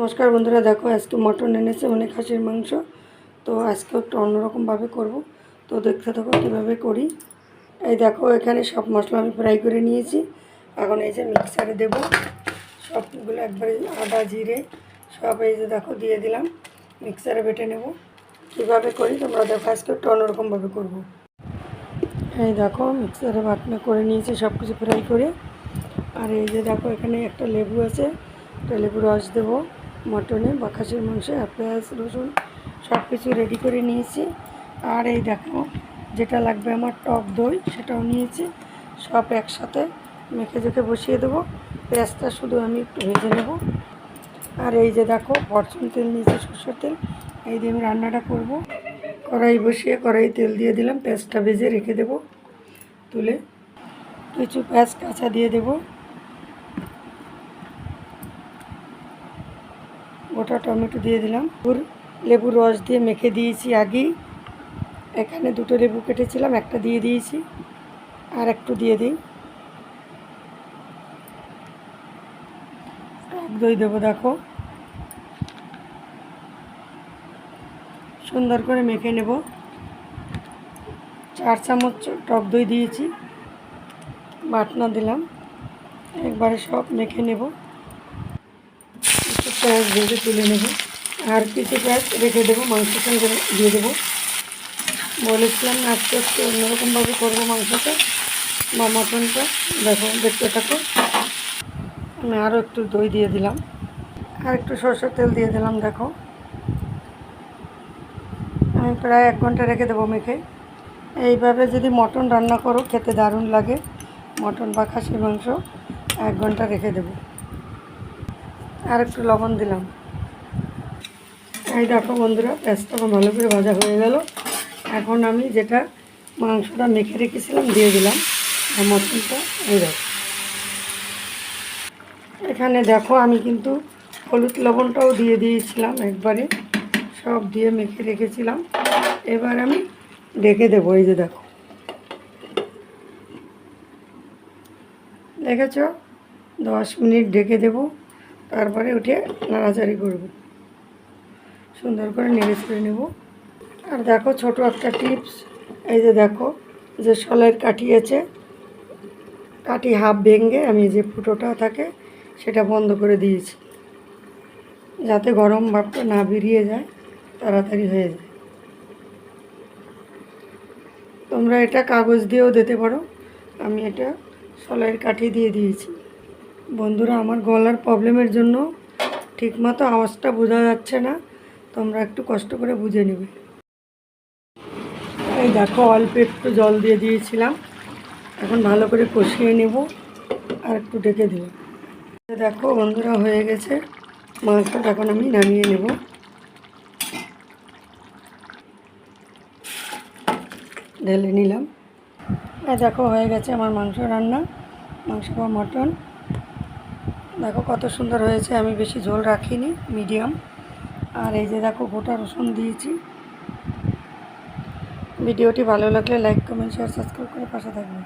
নমস্কার বন্ধুরা, দেখো আজকে মটন এনেছে মানে খাসির মাংস। তো আজকে একটু অন্যরকমভাবে করব। তো দেখতে থাকো কীভাবে করি। এই দেখো, এখানে সব মশলা আমি ফ্রাই করে নিয়েছি। এখন এই যে মিক্সারে দেব। সবগুলো একবারে আদা, জিরে, সব এই যে দেখো দিয়ে দিলাম। মিক্সারে বেটে নেব। কীভাবে করি তোমরা দেখো, আজকে একটু অন্যরকমভাবে করব। এই দেখো মিক্সারে বাটনা করে নিয়েছি সব কিছু ফ্রাই করে। আর এই যে দেখো, এখানে একটা লেবু আছে, একটা লেবু রস দেবো। মটনে বা খাসির মাংসে আর পেঁয়াজ রসুন সব কিছু রেডি করে নিয়েছি। আর এই দেখো, যেটা লাগবে আমার টক দই, সেটাও নিয়েছি। সব একসাথে মেখে জেখে বসিয়ে দেবো। পেঁয়াজটা শুধু আমি একটু ভেজে নেব। আর এই যে দেখো ফরচুন তেল নিয়েছি, সরষের তেল। এই দিয়ে আমি রান্নাটা করব। কড়াই বসিয়ে কড়াই তেল দিয়ে দিলাম। পেঁয়াজটা ভেজে রেখে দেবো। তুলে কিছু পেঁয়াজ কাঁচা দিয়ে দেবো। গোটা টমেটো দিয়ে দিলাম। লেবুর রস দিয়ে মেখে দিয়েছি আগেই। এখানে দুটো লেবু কেটেছিলাম, একটা দিয়ে দিয়েছি। আর একটু দিয়ে দিই। টক দই দেবো, দেখো। সুন্দর করে মেখে নেব। চার চামচ টক দই দিয়েছি। বাটনা দিলাম। একবারে সব মেখে নেব। পেঁয়াজ ভেজে তুলে নেব। আর কিছু পেঁয়াজ রেখে দেবো মাংসের সঙ্গে দিয়ে দেবো। বলেছিলাম আজকে একটু অন্যরকমভাবে করব মাংসটা। বা মটনটা, দেখো, দেখতে থাকো। আমি আরও একটু দই দিয়ে দিলাম। আর একটু সরষের তেল দিয়ে দিলাম, দেখো। আমি প্রায় এক ঘণ্টা রেখে দেবো মেখে। এইভাবে যদি মটন রান্না করো, খেতে দারুণ লাগে। মটন বা খাসির মাংস এক ঘণ্টা রেখে দেবো। আর একটু লবণ দিলাম। এই দেখো বন্ধুরা পেঁয়াজটা ভালো করে ভাজা হয়ে গেল। এখন আমি যেটা মাংসটা মেখে রেখেছিলাম, দিয়ে দিলাম। আর মটনটা এই দেখো। এখানে দেখো আমি কিন্তু হলুদ লবণটাও দিয়ে দিয়েছিলাম একবারে। সব দিয়ে মেখে রেখেছিলাম। এবার আমি ডেকে দেবো, এই যে দেখো। দেখেছ? দশ মিনিট ডেকে দেবো। তারপরে উঠে নাড়াচাড়ি করব। সুন্দর করে নেড়ে ছেড়ে নেব। আর দেখো ছোট একটা টিপস, এই যে দেখো যে সলের কাঠি আছে, কাঠি হাফ ভেঙে আমি যে ফুটোটা থাকে সেটা বন্ধ করে দিয়েছি, যাতে গরম ভাবটা না বেরিয়ে যায়, তাড়াতাড়ি হয়ে যায়। তোমরা এটা কাগজ দিয়েও দিতে পারো। আমি এটা সলের কাঠি দিয়ে দিয়েছি। বন্ধুরা, আমার গলার প্রবলেমের জন্য ঠিকমতো আওয়াজটা বোঝা যাচ্ছে না। তোমরা একটু কষ্ট করে বুঝে নেবে। এই দেখো, অল্প একটু জল দিয়ে দিয়েছিলাম। এখন ভালো করে কষিয়ে নেব আর একটু ঢেকে দেব। দেখো, বন্ধুরা, হয়ে গেছে। মাংসটা এখন আমি নামিয়ে নেব। ঢেলে নিলাম। দেখো, হয়ে গেছে আমার মাংস রান্না। মাংস বা মটন। দেখো কত সুন্দর হয়েছে, আমি বেশি ঝোল রাখিনি, মিডিয়াম। আর এই যে দেখো গোটা রসুন দিয়েছি। ভিডিওটি ভালো লাগলে লাইক, কমেন্ট শেয়ার সাবস্ক্রাইব করে পাশে থাকবেন